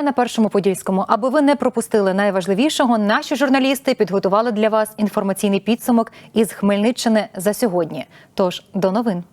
Вітаю на першому подільському. Аби ви не пропустили найважливішого, наші журналісти підготували для вас інформаційний підсумок із Хмельниччини за сьогодні. Тож до новин.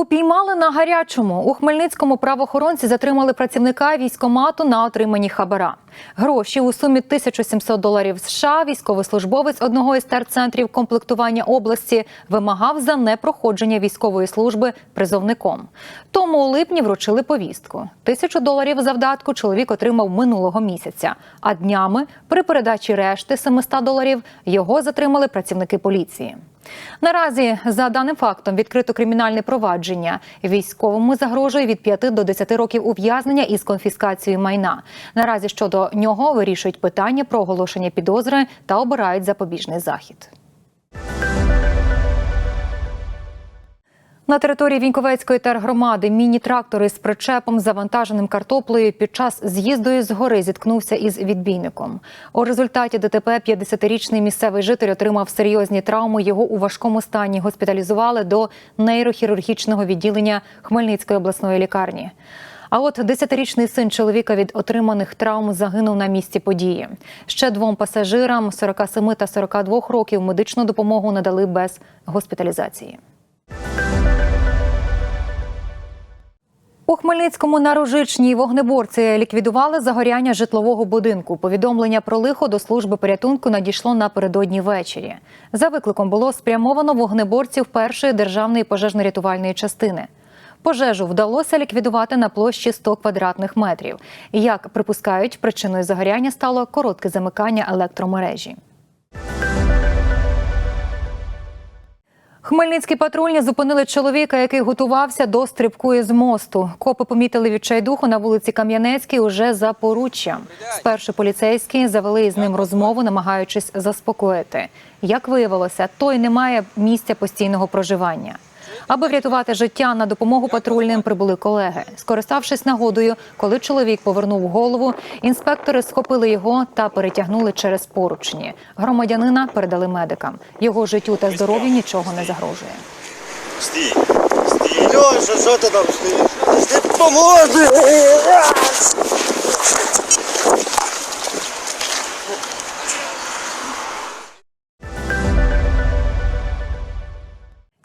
Упіймали на гарячому. У Хмельницькому правоохоронці затримали працівника військомату на отриманні хабара. Гроші у сумі 1700 доларів США військовослужбовець одного із терцентрів комплектування області вимагав за непроходження військової служби призовником. Тому у липні вручили повістку. Тисячу доларів завдатку чоловік отримав минулого місяця. А днями при передачі решти 700 доларів його затримали працівники поліції. Наразі за даним фактом відкрито кримінальне провадження. Військовому загрожує від 5 до 10 років ув'язнення із конфіскацією майна. Наразі щодо нього вирішують питання про оголошення підозри та обирають запобіжний захід. На території Віньковецької тергромади міні-трактор із причепом, завантаженим картоплею, під час з'їзду із гори зіткнувся із відбійником. У результаті ДТП 50-річний місцевий житель отримав серйозні травми. Його у важкому стані госпіталізували до нейрохірургічного відділення Хмельницької обласної лікарні. А от 10-річний син чоловіка від отриманих травм загинув на місці події. Ще двом пасажирам 47 та 42 років медичну допомогу надали без госпіталізації. У Хмельницькому на Рожичній вогнеборці ліквідували загоряння житлового будинку. Повідомлення про лихо до служби порятунку надійшло напередодні ввечері. За викликом було спрямовано вогнеборців першої державної пожежно-рятувальної частини. Пожежу вдалося ліквідувати на площі 100 квадратних метрів. Як припускають, причиною загоряння стало коротке замикання електромережі. Хмельницькі патрульні зупинили чоловіка, який готувався до стрибку із мосту. Копи помітили відчайдуху на вулиці Кам'янецькій уже за поруччям. Спершу поліцейські завели із ним розмову, намагаючись заспокоїти. Як виявилося, той не має місця постійного проживання. Аби врятувати життя, на допомогу патрульним прибули колеги. Скориставшись нагодою, коли чоловік повернув голову, інспектори схопили його та перетягнули через поручні. Громадянина передали медикам. Його життю та здоров'ю нічого не загрожує. Стій, стій. Льоша, що ти там стоїш? Ти!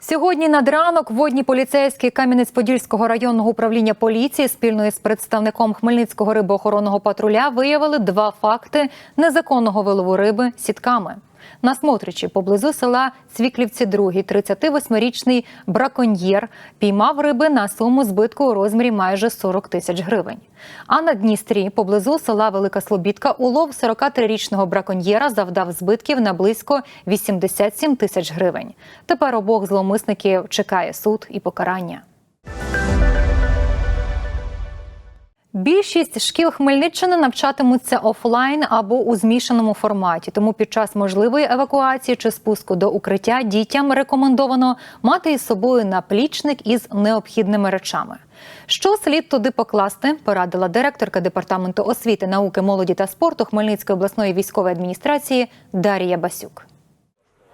Сьогодні над ранок водні поліцейські Кам'янець-Подільського районного управління поліції спільно із представником Хмельницького рибоохоронного патруля виявили два факти незаконного вилову риби сітками. На Смотричі поблизу села Цвіклівці 2 38-річний браконьєр піймав риби на суму збитку у розмірі майже 40 тисяч гривень. А на Дністрі, поблизу села Велика Слобідка, улов 43-річного браконьєра завдав збитків на близько 87 тисяч гривень. Тепер обох зловмисників чекає суд і покарання. Більшість шкіл Хмельниччини навчатимуться офлайн або у змішаному форматі. Тому під час можливої евакуації чи спуску до укриття дітям рекомендовано мати із собою наплічник із необхідними речами. Що слід туди покласти, порадила директорка департаменту освіти, науки, молоді та спорту Хмельницької обласної військової адміністрації Дар'я Басюк.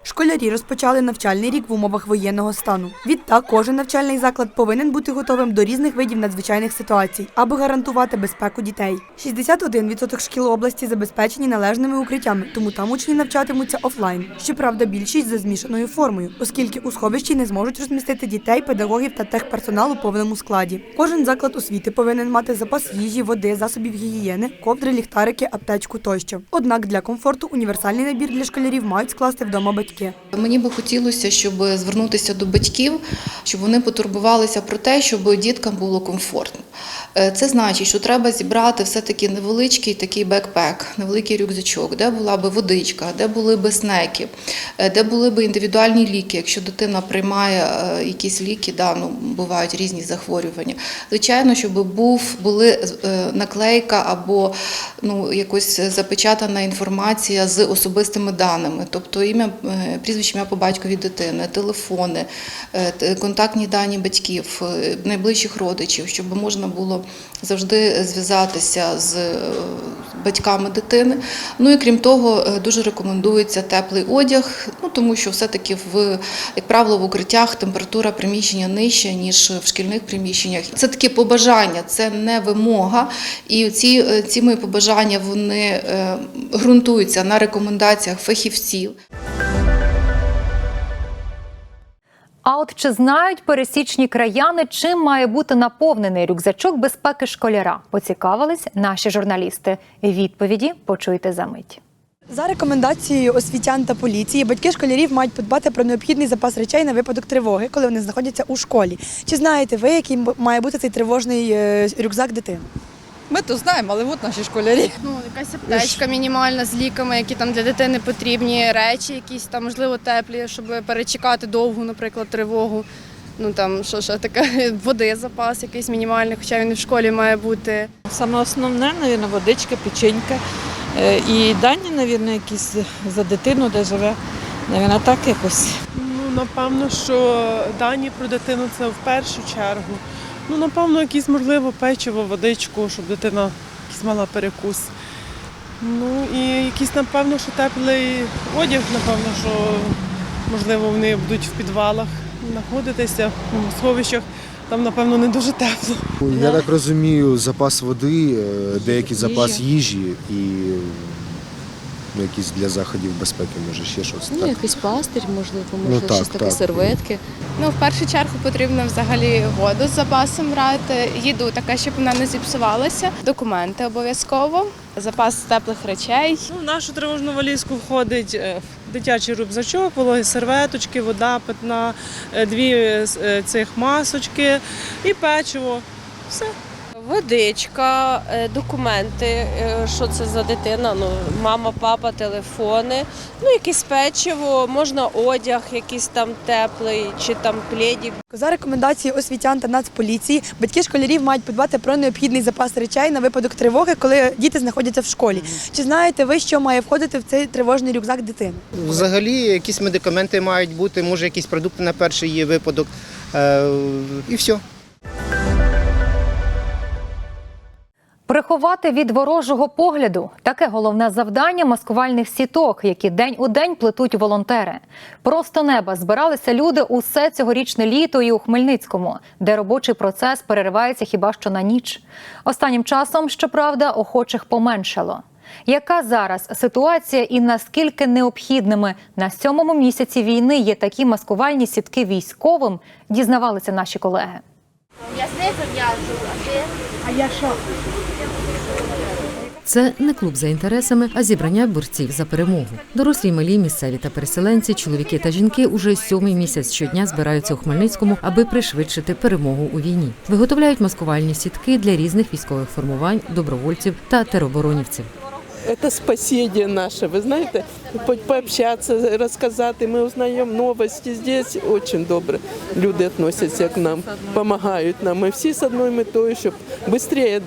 Школярі розпочали навчальний рік в умовах воєнного стану. Відтак, кожен навчальний заклад повинен бути готовим до різних видів надзвичайних ситуацій, аби гарантувати безпеку дітей. 61% шкіл області забезпечені належними укриттями, тому там учні навчатимуться офлайн. Щоправда, більшість за змішаною формою, оскільки у сховищі не зможуть розмістити дітей, педагогів та техперсонал у повному складі. Кожен заклад освіти повинен мати запас їжі, води, засобів гігієни, ковдри, ліхтарики, аптечку тощо. Однак для комфорту універсальний набір для школярів мають скласти вдома батьки. Мені би хотілося, щоб звернутися до батьків, щоб вони потурбувалися про те, щоб діткам було комфортно. Е, Це значить, що треба зібрати все-таки невеличкий такий бекпек, невеликий рюкзачок, де була би водичка, де були би снеки, е, де були би індивідуальні ліки. Якщо дитина приймає е, якісь ліки, да, ну, бувають різні захворювання. Звичайно, щоб був, були наклейка або ну, якось запечатана інформація з особистими даними, тобто ім'я, прізвище ім'я по батькові дитини, телефони, е, контактні дані батьків, е, найближчих родичів, щоб можна було завжди зв'язатися з е, батьками дитини. Ну і крім того, е, дуже рекомендується теплий одяг, ну тому що все-таки в як правило в укриттях температура приміщення нижча ніж в шкільних приміщеннях. Це таке побажання, це не вимога. І ці, е, ці мої побажання вони е, ґрунтуються на рекомендаціях фахівців. А от чи знають пересічні краяни, чим має бути наповнений рюкзачок безпеки школяра? Поцікавились наші журналісти. Відповіді почуйте за мить. За рекомендацією освітян та поліції, батьки школярів мають подбати про необхідний запас речей на випадок тривоги, коли вони знаходяться у школі. Чи знаєте ви, який має бути цей тривожний е, рюкзак дитини? Ми то знаємо, але от наші школярі. Ну, якась аптечка мінімальна з ліками, які там для дитини потрібні, речі якісь там, можливо, теплі, щоб перечекати довгу, наприклад, тривогу. Ну там що ще таке, води запас якийсь мінімальний, хоча він і в школі має бути. Саме основне, мабуть, водичка, печенька. Е, І дані, мабуть, якісь за дитину, де живе. Мабуть, так якось. Ну, напевно, що дані про дитину це в першу чергу. Ну, напевно, якісь, можливо, печиво, водичку, щоб дитина якийсь мала перекус. Ну і якийсь, напевно, що теплий одяг, напевно, що можливо вони будуть в підвалах знаходитися, в сховищах. Там, напевно, не дуже тепло. Я так розумію, запас води, е, деякий запас їжі і ну, якісь для заходів безпеки, може ще щось. Ну, так? якийсь пастир, можливо, Ну, так, щось таке, так. серветки. Ну, в першу чергу потрібно взагалі воду з запасом брати, їду така, щоб вона не зіпсувалася, документи обов'язково, запас теплих речей. Ну, в нашу тривожну валізку входить е, дитячий рюкзачок, вологі серветочки, вода питна, е, дві е, цих масочки і печиво. Все. Водичка, е, документи, е, що це за дитина, ну, мама, папа, телефони, ну, якесь печиво, можна одяг, якийсь там теплий, чи там пледік. За рекомендацією освітян та нацполіції, батьки школярів мають подбати про необхідний запас речей на випадок тривоги, коли діти знаходяться в школі. Чи знаєте ви, що має входити в цей тривожний рюкзак дитини? Взагалі якісь медикаменти мають бути, може якісь продукти на перший випадок. Е, і все. Приховати від ворожого погляду таке головне завдання маскувальних сіток, які день у день плетуть волонтери. Просто неба збиралися люди усе цьогорічне літо і у Хмельницькому, де робочий процес переривається хіба що на ніч. Останнім часом, щоправда, охочих поменшало. Яка зараз ситуація і наскільки необхідними на сьомому місяці війни є такі маскувальні сітки військовим, дізнавалися наші колеги. Це не клуб за інтересами, а зібрання борців за перемогу. Дорослі, малі, місцеві та переселенці, чоловіки та жінки уже сьомий місяць щодня збираються у Хмельницькому, аби пришвидшити перемогу у війні. Виготовляють маскувальні сітки для різних військових формувань, добровольців та тероборонівців. Це спасіння наше, ви знаєте, по- пообщатися, розказати, ми узнаємо новості. Здесь дуже добре люди відносяться к нам, допомагають нам. Ми всі з одною метою, щоб швидше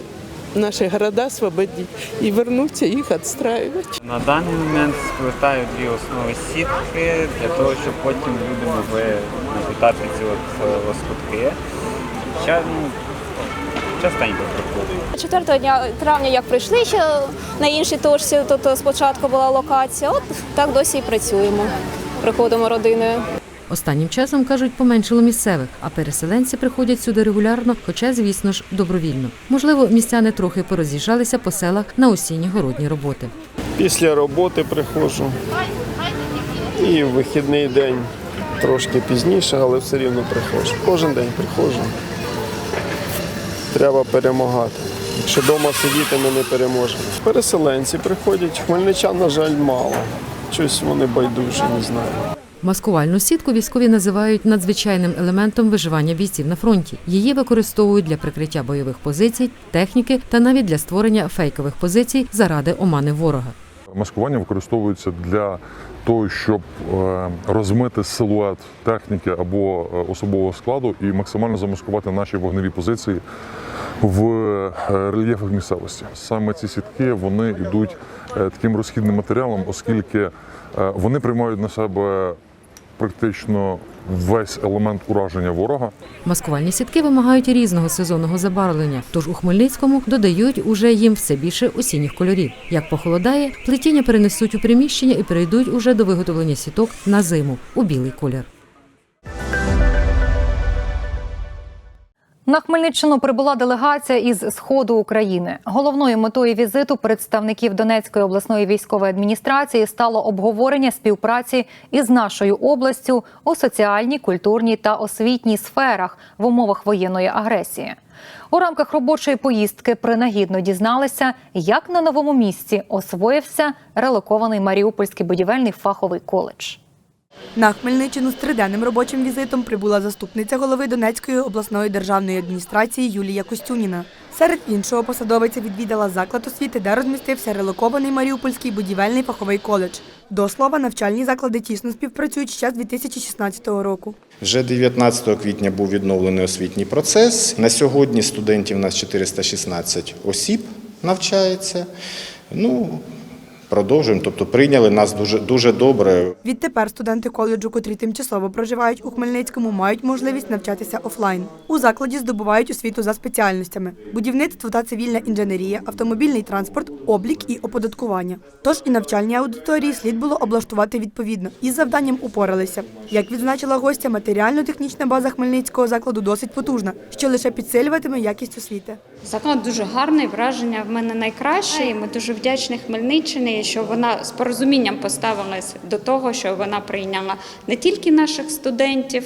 наші міста освободити і вернутися їх відстраювати. На даний момент сплетаю дві основи сітки для того, щоб потім люди могли наплітати ці от лоскутки. Ча, ну, частенько приходить. 4 дня травня, як прийшли ще на іншій точці, тобто спочатку була локація, от так досі і працюємо. Приходимо родиною. Останнім часом кажуть, поменшало місцевих, а переселенці приходять сюди регулярно, хоча, звісно ж, добровільно. Можливо, містяни трохи пороз'їжджалися по селах на осінні городні роботи. Після роботи приходжу. І в вихідний день трошки пізніше, але все рівно приходжу. Кожен день приходжу. Треба перемагати. Якщо вдома сидіти, ми не переможемо. Переселенці приходять, хмельничан, на жаль, мало. Щось вони байдужі, не знаю. Маскувальну сітку військові називають надзвичайним елементом виживання бійців на фронті. Її використовують для прикриття бойових позицій, техніки та навіть для створення фейкових позицій заради омани ворога. Маскування використовується для того, щоб е, розмити силует техніки або е, особового складу і максимально замаскувати наші вогневі позиції в е, рельєфах місцевості. Саме ці сітки вони йдуть таким розхідним матеріалом, оскільки вони приймають на себе практично весь елемент ураження ворога. Маскувальні сітки вимагають різного сезонного забарвлення, тож у Хмельницькому додають уже їм все більше осінніх кольорів. Як похолодає, плетіння перенесуть у приміщення і перейдуть уже до виготовлення сіток на зиму у білий колір. На Хмельниччину прибула делегація із сходу України. Головною метою візиту представників Донецької обласної військової адміністрації стало обговорення співпраці із нашою областю у соціальній, культурній та освітній сферах в умовах воєнної агресії. У рамках робочої поїздки принагідно дізналися, як на новому місці освоївся релокований Маріупольський будівельний фаховий коледж. На Хмельниччину з триденним робочим візитом прибула заступниця голови Донецької обласної державної адміністрації Юлія Костюніна. Серед іншого посадовиця відвідала заклад освіти, де розмістився релокований Маріупольський будівельний фаховий коледж. До слова, навчальні заклади тісно співпрацюють ще з 2016 року. Вже 19 квітня був відновлений освітній процес. На сьогодні студентів у нас 416 осіб навчається. Ну, продовжуємо, тобто прийняли нас дуже, дуже добре. Відтепер студенти коледжу, котрі тимчасово проживають у Хмельницькому, мають можливість навчатися офлайн. У закладі здобувають освіту за спеціальностями: будівництво та цивільна інженерія, автомобільний транспорт, облік і оподаткування. Тож і навчальні аудиторії слід було облаштувати відповідно. Із завданням упоралися. Як відзначила гостя, матеріально-технічна база Хмельницького закладу досить потужна, що лише підсилюватиме якість освіти. Заклад дуже гарний, враження в мене найкраще. І ми дуже вдячні Хмельниччині, що вона з порозумінням поставилась до того, що вона прийняла не тільки наших студентів.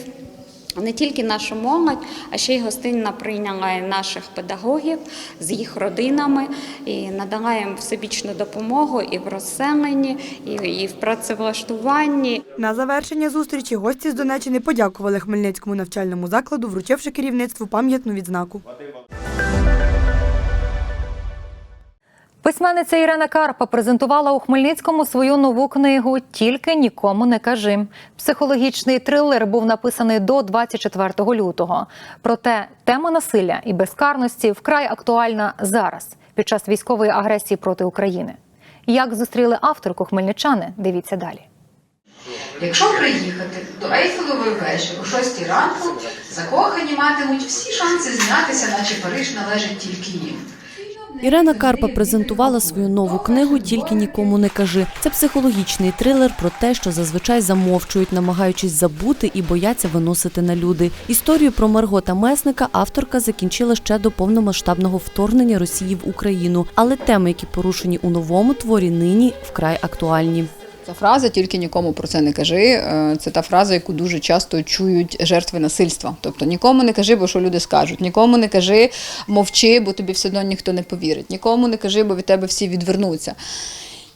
Не тільки нашу молодь, а ще й гостинно прийняла і наших педагогів з їх родинами і надала їм всебічну допомогу і в розселенні, і, і в працевлаштуванні. На завершення зустрічі гості з Донеччини подякували Хмельницькому навчальному закладу, вручивши керівництву пам'ятну відзнаку. Письменниця Ірена Карпа презентувала у Хмельницькому свою нову книгу Тільки нікому не кажи. Психологічний трилер був написаний до 24 лютого. Проте тема насилля і безкарності вкрай актуальна зараз під час військової агресії проти України. Як зустріли авторку хмельничани? Дивіться далі. Якщо приїхати до Ейфелевої вежі о 6 ранку, закохані матимуть всі шанси знятися, наче Париж належить тільки їм. Ірена Карпа презентувала свою нову книгу Тільки нікому не кажи. Це психологічний трилер про те, що зазвичай замовчують, намагаючись забути і бояться виносити на люди. Історію про Маргота месника авторка закінчила ще до повномасштабного вторгнення Росії в Україну. Але теми, які порушені у новому творі, нині вкрай актуальні. Ця фраза тільки нікому про це не кажи. е, Це та фраза, яку дуже часто чують жертви насильства. Тобто нікому не кажи, бо що люди скажуть. Нікому не кажи, мовчи, бо тобі все одно ніхто не повірить. Нікому не кажи, бо від тебе всі відвернуться.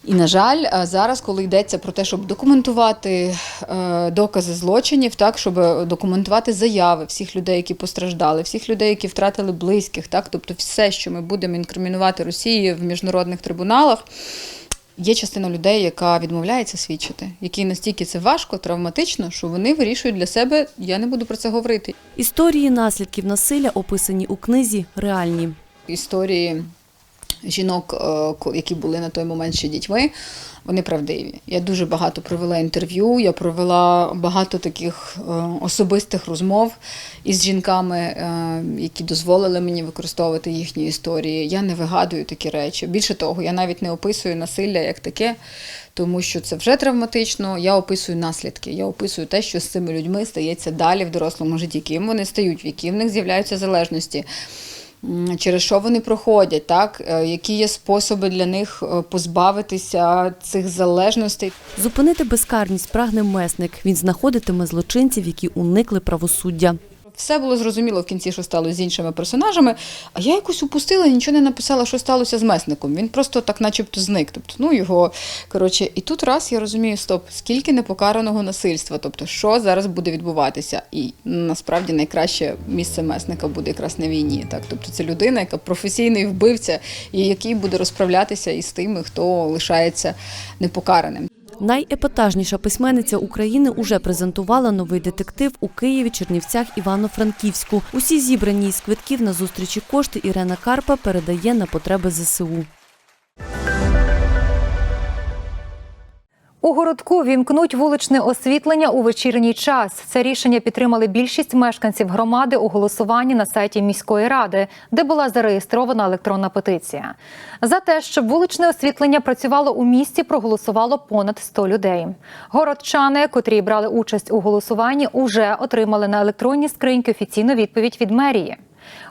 І, на жаль, е, зараз, коли йдеться про те, щоб документувати е, докази злочинів, так щоб документувати заяви всіх людей, які постраждали, всіх людей, які втратили близьких, так, тобто все, що ми будемо інкримінувати Росії в міжнародних трибуналах. Є частина людей, яка відмовляється свідчити, якій настільки це важко, травматично, що вони вирішують для себе, я не буду про це говорити. Історії наслідків насилля описані у книзі реальні. Історії жінок, е, які були на той момент ще дітьми, вони правдиві. Я дуже багато провела інтерв'ю, я провела багато таких е, особистих розмов із жінками, е, які дозволили мені використовувати їхні історії. Я не вигадую такі речі. Більше того, я навіть не описую насилля як таке, тому що це вже травматично. Я описую наслідки. Я описую те, що з цими людьми стається далі в дорослому житті, ким вони стають, в які в них з'являються залежності. Через що вони проходять, так Е, які є способи для них е, позбавитися цих залежностей? Зупинити безкарність прагне месник. Він знаходитиме злочинців, які уникли правосуддя. Все було зрозуміло в кінці, що сталося з іншими персонажами. А я якось упустила, нічого не написала, що сталося з месником. Він просто так, начебто, зник. Тобто, ну його коротше, і тут раз я розумію, стоп, скільки непокараного насильства, тобто, що зараз буде відбуватися. І насправді найкраще місце месника буде якраз на війні. Так, тобто, це людина, яка професійний вбивця, і який буде розправлятися із тими, хто лишається непокараним. Найепатажніша письменниця України уже презентувала новий детектив у Києві, Чернівцях, Івано-Франківську. Усі зібрані із квитків на зустрічі кошти Ірена Карпа передає на потреби ЗСУ. У городку вімкнуть вуличне освітлення у вечірній час. Це рішення підтримали більшість мешканців громади у голосуванні на сайті міської ради, де була зареєстрована електронна петиція. За те, щоб вуличне освітлення працювало у місті, проголосувало понад 100 людей. Городчани, котрі брали участь у голосуванні, уже отримали на електронні скриньки офіційну відповідь від мерії.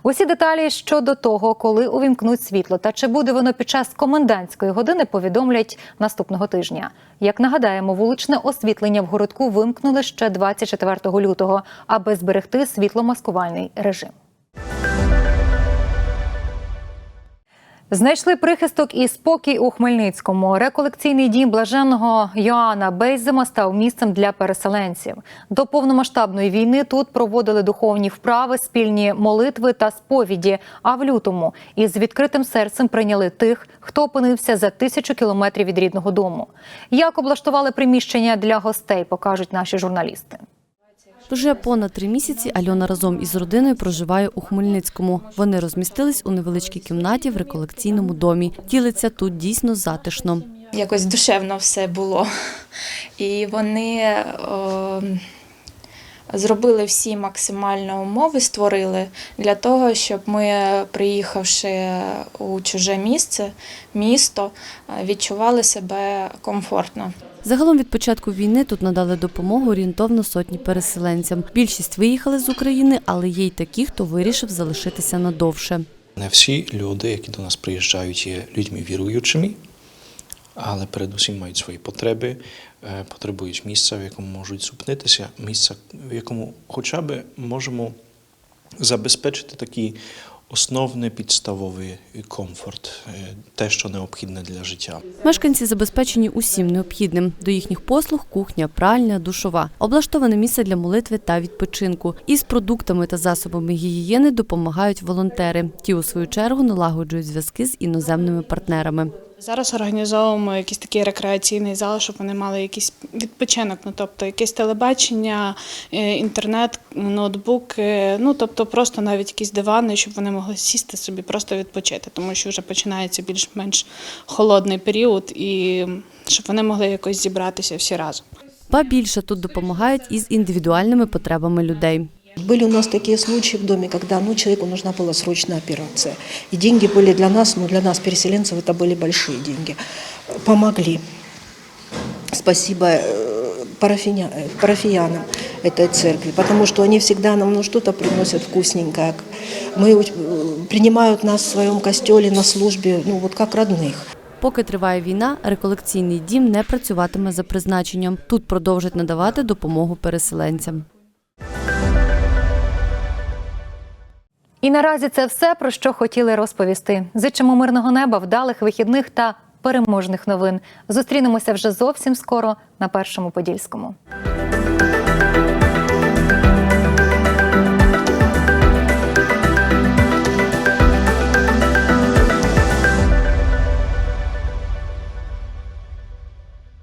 Усі деталі щодо того, коли увімкнуть світло та чи буде воно під час комендантської години, повідомлять наступного тижня. Як нагадаємо, вуличне освітлення в городку вимкнули ще 24 лютого, аби зберегти світломаскувальний режим. Знайшли прихисток і спокій у Хмельницькому. Реколекційний дім блаженного Йоанна Бейзема став місцем для переселенців. До повномасштабної війни тут проводили духовні вправи, спільні молитви та сповіді. А в лютому із відкритим серцем прийняли тих, хто опинився за тисячу кілометрів від рідного дому. Як облаштували приміщення для гостей, покажуть наші журналісти. Вже понад три місяці Альона разом із родиною проживає у Хмельницькому. Вони розмістились у невеличкій кімнаті в реколекційному домі. Ділиться тут дійсно затишно. Якось душевно все було. І вони о, зробили всі максимально умови, створили для того, щоб ми, приїхавши у чуже місце, місто, відчували себе комфортно. Загалом від початку війни тут надали допомогу орієнтовно сотні переселенцям. Більшість виїхали з України, але є й такі, хто вирішив залишитися надовше. Не всі люди, які до нас приїжджають, є людьми віруючими, але передусім мають свої потреби, е, потребують місця, в якому можуть зупинитися, місця, в якому хоча б можемо забезпечити такий основний підставовий комфорт, е, те, що необхідне для життя. Мешканці забезпечені усім необхідним. До їхніх послуг кухня, пральня, душова. Облаштоване місце для молитви та відпочинку. Із продуктами та засобами гігієни допомагають волонтери. Ті, у свою чергу, налагоджують зв'язки з іноземними партнерами. Зараз організовуємо якийсь такий рекреаційний зал, щоб вони мали якийсь відпочинок, ну тобто якесь телебачення, е, інтернет, ноутбуки, ну тобто просто навіть якісь дивани, щоб вони могли сісти собі, просто відпочити, тому що вже починається більш-менш холодний період, і щоб вони могли якось зібратися всі разом. Ба більше тут допомагають із індивідуальними потребами людей. Были у нас такие случаи в доме, когда ну, человеку нужна была срочная операция. И деньги были для нас, ну для нас, переселенцев, это были большие деньги. Помогли. Спасибо э, парафиня- э, парафиянам этой церкви, потому что они всегда нам ну, что-то приносят вкусненькое. Мы, э, принимают нас в своем костеле на службе, ну вот как родных. Поки триває війна, реколекційний дім не працюватиме за призначенням. Тут продовжать надавати допомогу переселенцям. І наразі це все, про що хотіли розповісти. Зичимо мирного неба, вдалих вихідних та переможних новин. Зустрінемося вже зовсім скоро на першому подільському.